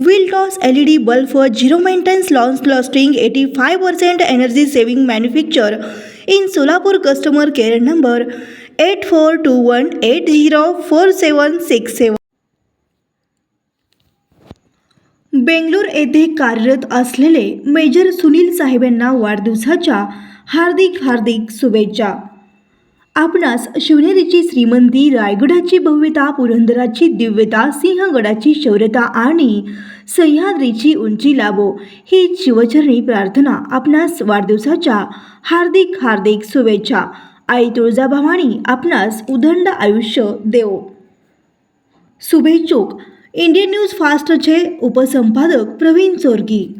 विलटॉस L E D bulb वर zero maintenance long lasting eighty five percent energy saving manufacture in Solapur customer care number eight four two one eight zero four seven six seven Bangalore येथे कार्यरत असलेले major Sunil साहेबांना वाढदिवसाच्या हार्दिक हार्दिक शुभेच्छा. आपणास शिवनेरीची श्रीमंती रायगडाची भव्यता पुरंदराची दिव्यता सिंहगडाची शौर्यता आणि सह्याद्रीची उंची लाभो ही शिवचरणी प्रार्थना आपणास वाढदिवसाच्या हार्दिक हार्दिक शुभेच्छा. आई तुळजाभवानी आपणास उदंड आयुष्य देव. शुभेच्छुक. इंडियन न्यूज फास्टचे उपसंपादक प्रवीण चोरगी.